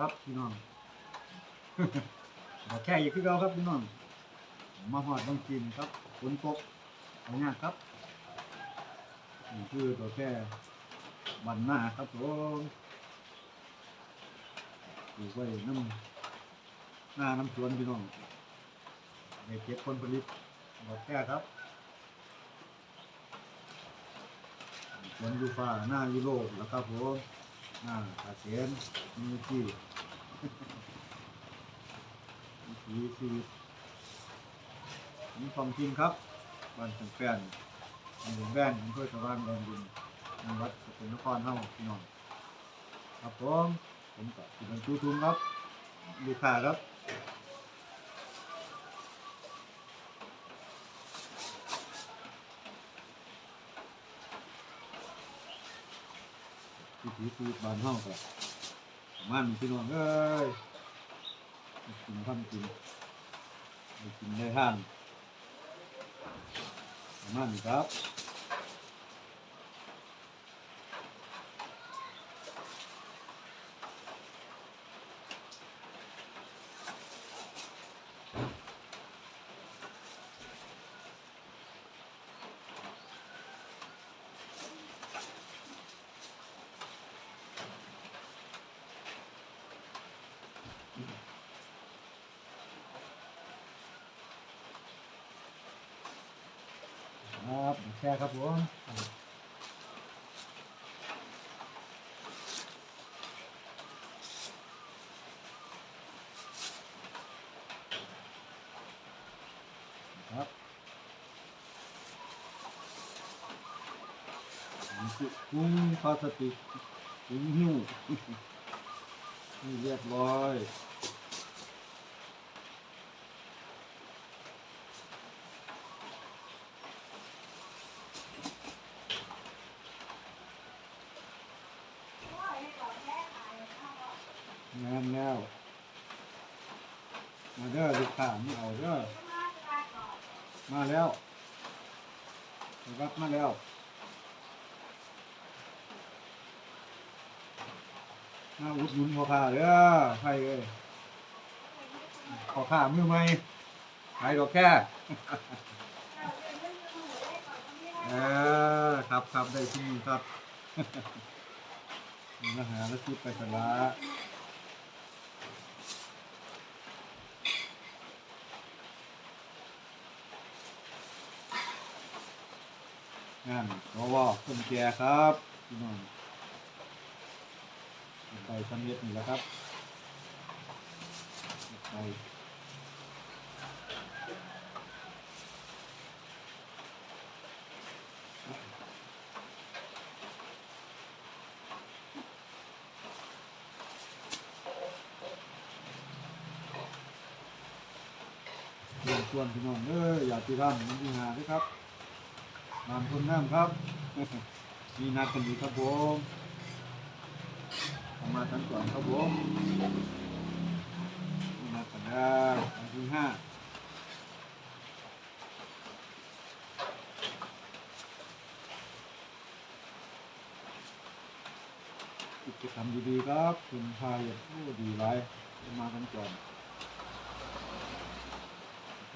ครับพี่น้องดอแค่อีกคือเราครับพี่น้องมาหอดต้องกินครับฝนตกเอาง่ายครับนี่คือดอกแค่บันหน้าครับผมปลูกไว้น้ำหน้าน้ำสวนพี่น้องในเก็บผลผลิตดอกแค่ครับสวนยูฟ้าหน้ายุโรแล้วครับผมหน้าตาเสียนมีที่ วิถีชีนี่ของจริงครับบ้านสังแฟนหลวงแบนอำเภอสว่างแดนดินจังหวัดสกลนครเฮาพี่น้องครับผมผมกับสิบันจูทุ่มครับลูกค้าครับวิถีชีวิตบ้านเฮาก็ ประมาณนี้พี่น้องเอ้ยกินทำกินกินได้ท่านประมาณนี้ครับ ครับแช่ครับผมครับกุ้งพลาสติกกุ้งหิ้วนี่เรียบร้อย งานแล้ว มา เด้อลูกค้ามาเอาเด้อมาแล้วรับมาแล้ว มาอุดหนุนพอค้าเด้อใครเอ้ยพอค้ามือใหม่ขายดอกแค่เออครับครับได้ที่ครับมาหาแล้วคิดไปสละ งานรอวอคนแก่ครับพี่น้องไปสำเร็จนี่แหละครับไปเรียนชวนพี่น้องเอออย่าตีร่ำมันที่หาด้วยครับ นามคนน้ำครับ มีนัดกันอยู่ครับผมมาทั้งก่อนครับผมมีนัดกันได้วันที่ห้ากิจกรรมดีๆครับ คุณพายโอ้ดีไรมากันก่อน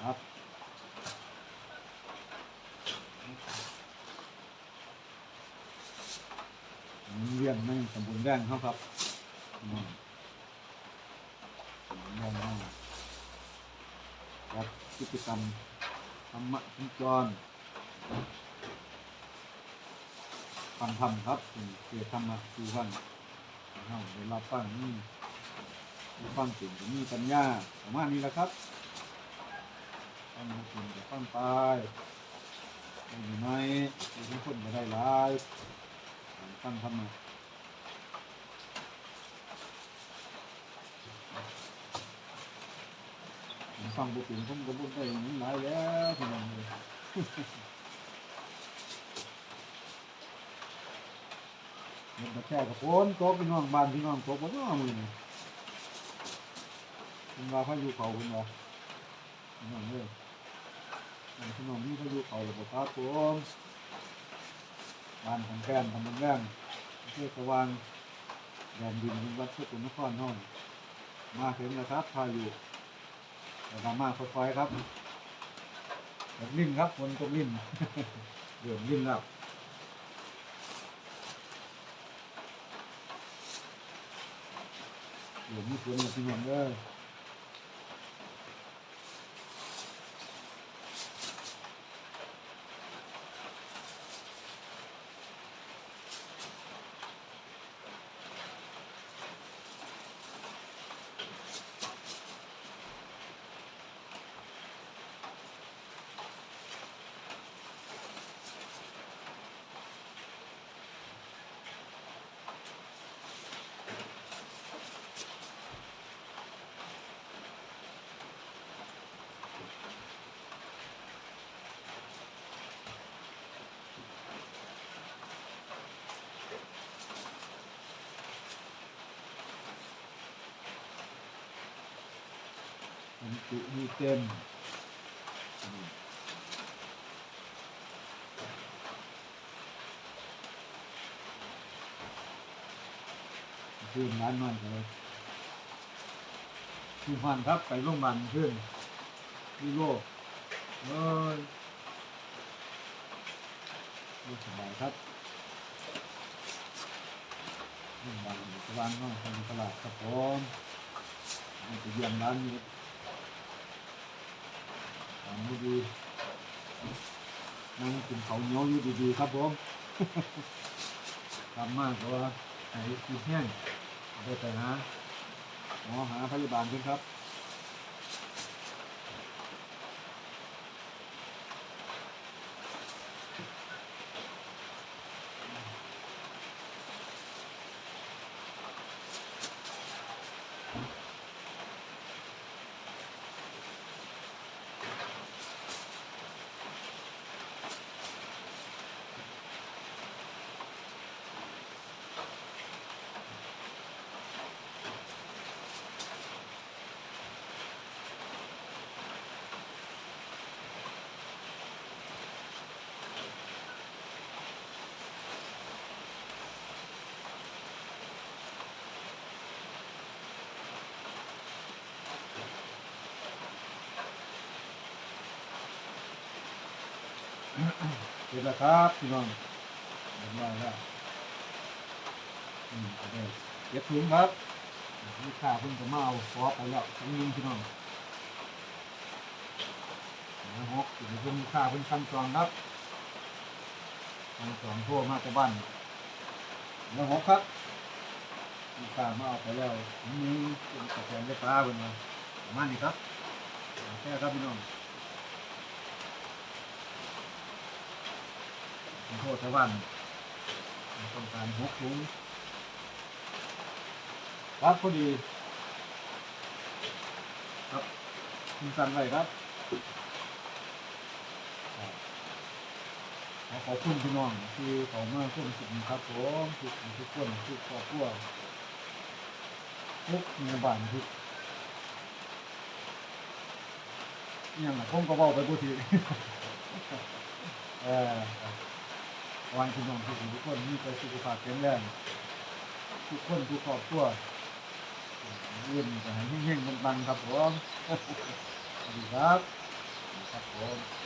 ครับ หมุนเวียนไม่สมบูรณ์แรงเขาครับอืมหมุนเวียนมากครับกิจกรรมธรรมะสัญจรฟังธรรมครับเกี่ยวธรรมะคือท่านเราได้รับฟังนี่มีความเก่งมีปัญญาประมาณนี้แหละครับฟังมาเก่งกับฟังไปไม่อยู่ไหนมีทุกคนจะได้หลายฟังธรรมะผม ฟังบุถึงผมก็บุญได้อย่างนี้หลายแล้วพี่น้องเลยเห็นแต่แค่กับฝนโตกพี่น้องบ้านพี่น้องตกบ่น้อมือนี่คุณว่าพายุเขาคุณว่าพี่น้องเอ้ยพี่น้องมีพายุเขาหรือเปล่าครับผมบ้านของแฟนทำมันแรงเพื่อสว่างแดนดินเป็นวัดสกลนครห้อง มาถึงแล้วครับพายุแต่ดรามาค่อยๆครับแบบลิ่นครับฝนตกลิ่นเดือดลิ่นแล้วเดี๋ยวมีฝนมาที่นั่นเลย อมันจุมีเต็มอืมขึ้นร้านน้อยเลยขึ้นฟันครับไปโรงพยาบาลขึ้นที่โลกเอ้ยไม่สบายครับโรงพยาบาลสว่างน้อยทางตลาดครับผมมันจะเยี่ยมร้านนี้ ทำให้ดีนั่งกินเขาเหนียวอยู่ดีๆครับผมทำมากกว่าไอ้กินแห้งได้ไปหาหมอหาพยาบาลเพื่อนครับ เสร็จแล้วครับพี่น้องเรียบร้อยแล้วอืมโอเคเก็บถุงครับลูกค้าเพิ่งจะมาเอาขอไปแล้วทั้งยิงพี่น้องนะฮกถึงเพิ่งลูกค้าเพิ่งขั้นจองครับขั้นจองโทรมาจากบ้านแล้วฮกครับลูกค้ามาเอาไปแล้วทั้งยิงเป็นกาแฟเล็กปลาเป็นมาประมาณนี้ครับโอเคครับพี่น้อง ขอ โทษชาวบ้านต้องการหกถุงครับพอดี ครับคุณกันไว้ครับครับขอขอบคุณพี่น้องที่เขามาช่วยสุขครับผมทุกทุกคนทุกครอบครัวทุกในบ้านทุกอย่างผมก็บอกไปพูดทีเออ วันพี่น้องทุกคนทุกคนมีแต่สุขภาพแข็งแรงทุกคนทุกครอบครัวเยี่ยมจะให้เฮงๆบังๆครับผมสวัสดีครับครับผม